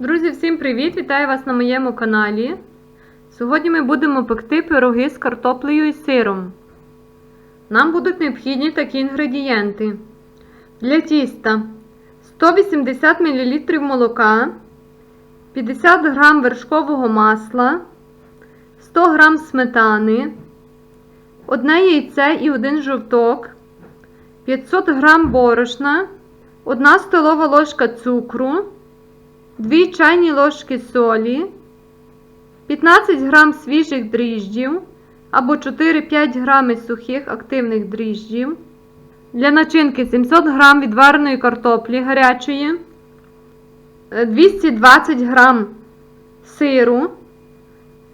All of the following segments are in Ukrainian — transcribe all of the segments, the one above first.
Друзі, всім привіт! Вітаю вас на моєму каналі. Сьогодні ми будемо пекти пироги з картоплею і сиром. Нам будуть необхідні такі інгредієнти. Для тіста 180 мл молока, 50 г вершкового масла, 100 г сметани, одне яйце і один жовток, 500 г борошна, 1 столова ложка цукру. 2 чайні ложки солі, 15 грам свіжих дріжджів або 4-5 грами сухих активних дріжджів. Для начинки 700 грам відвареної картоплі гарячої, е, 220 грам сиру.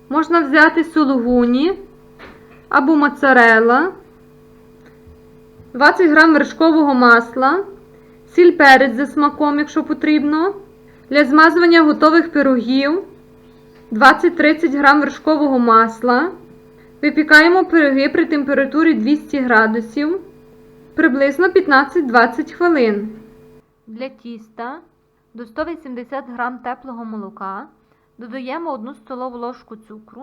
Можна взяти сулугуні або моцарелла, 20 грам вершкового масла, сіль перець за смаком, якщо потрібно. Для змазування готових пирогів 20-30 г вершкового масла. Випікаємо пироги при температурі 200 градусів приблизно 15-20 хвилин. Для тіста до 180 г теплого молока додаємо 1 столову ложку цукру.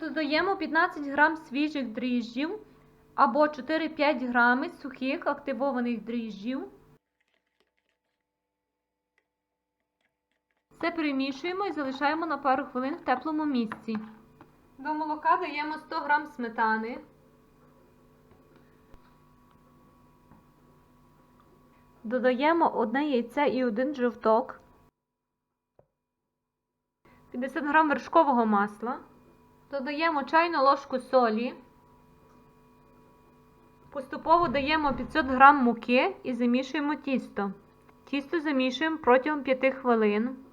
Додаємо 15 г свіжих дріжджів або 4-5 г сухих активованих дріжджів. Все перемішуємо і залишаємо на пару хвилин в теплому місці. До молока даємо 100 г сметани. Додаємо одне яйце і один жовток. 50 г вершкового масла. Додаємо чайну ложку солі. Поступово даємо 500 г муки і замішуємо тісто. Тісто замішуємо протягом 5 хвилин.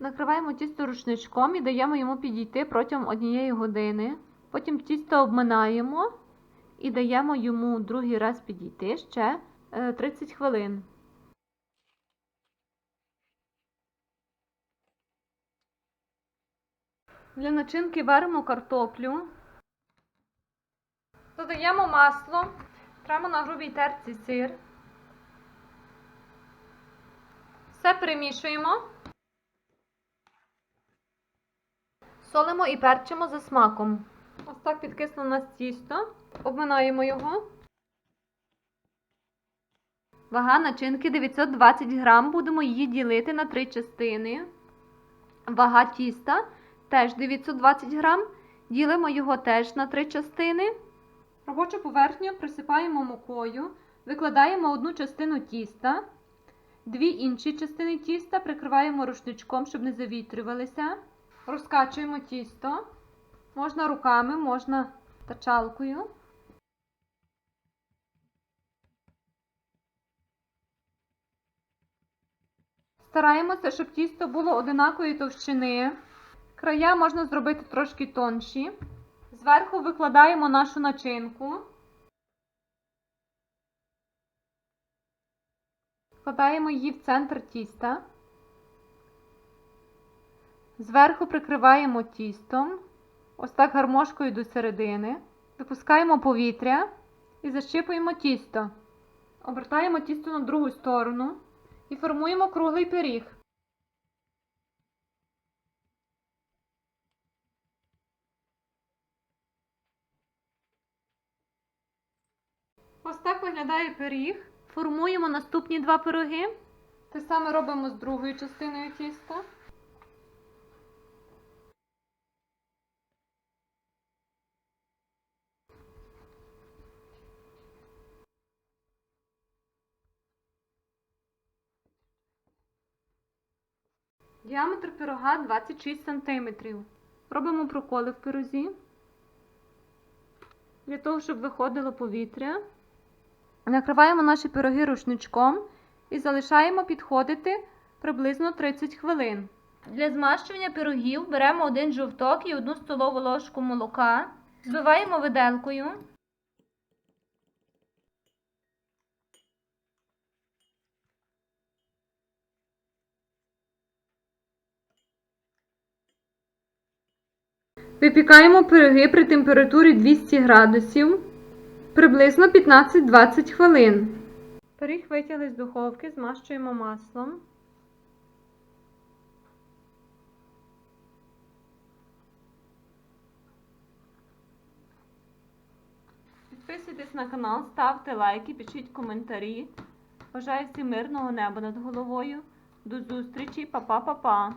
Накриваємо тісто рушничком і даємо йому підійти протягом однієї години. Потім тісто обминаємо і даємо йому другий раз підійти ще е, 30 хвилин. Для начинки варимо картоплю. Додаємо масло, тремо на грубій терці сир. Все перемішуємо. Солимо і перчимо за смаком. Ось так підкисло нас тісто. Обминаємо його. Вага начинки 920 грам. Будемо її ділити на три частини. Вага тіста теж 920 грам. Ділимо його теж на три частини. Робочу поверхню присипаємо мукою. Викладаємо одну частину тіста. Дві інші частини тіста прикриваємо рушничком, щоб не завітрювалися. Розкачуємо тісто. Можна руками, можна тачалкою. Стараємося, щоб тісто було одинакової товщини. Края можна зробити трошки тонші. Зверху викладаємо нашу начинку. Вкладаємо її в центр тіста. Зверху прикриваємо тістом, ось так гармошкою до середини. Випускаємо повітря і защипуємо тісто. Обертаємо тісто на другу сторону і формуємо круглий пиріг. Ось так виглядає пиріг. Формуємо наступні два пироги. Те саме робимо з другою частиною тіста. Діаметр пирога 26 см. Робимо проколи в пирозі. Для того, щоб виходило повітря. Накриваємо наші пироги рушничком і залишаємо підходити приблизно 30 хвилин. Для змащування пирогів беремо один жовток і одну столову ложку молока, збиваємо виделкою. Випікаємо пироги при температурі 200 градусів приблизно 15-20 хвилин. Пиріг витягли з духовки, змащуємо маслом. Підписуйтесь на канал, ставте лайки, пишіть коментарі. Бажаю всім мирного неба над головою. До зустрічі, па-па-па-па!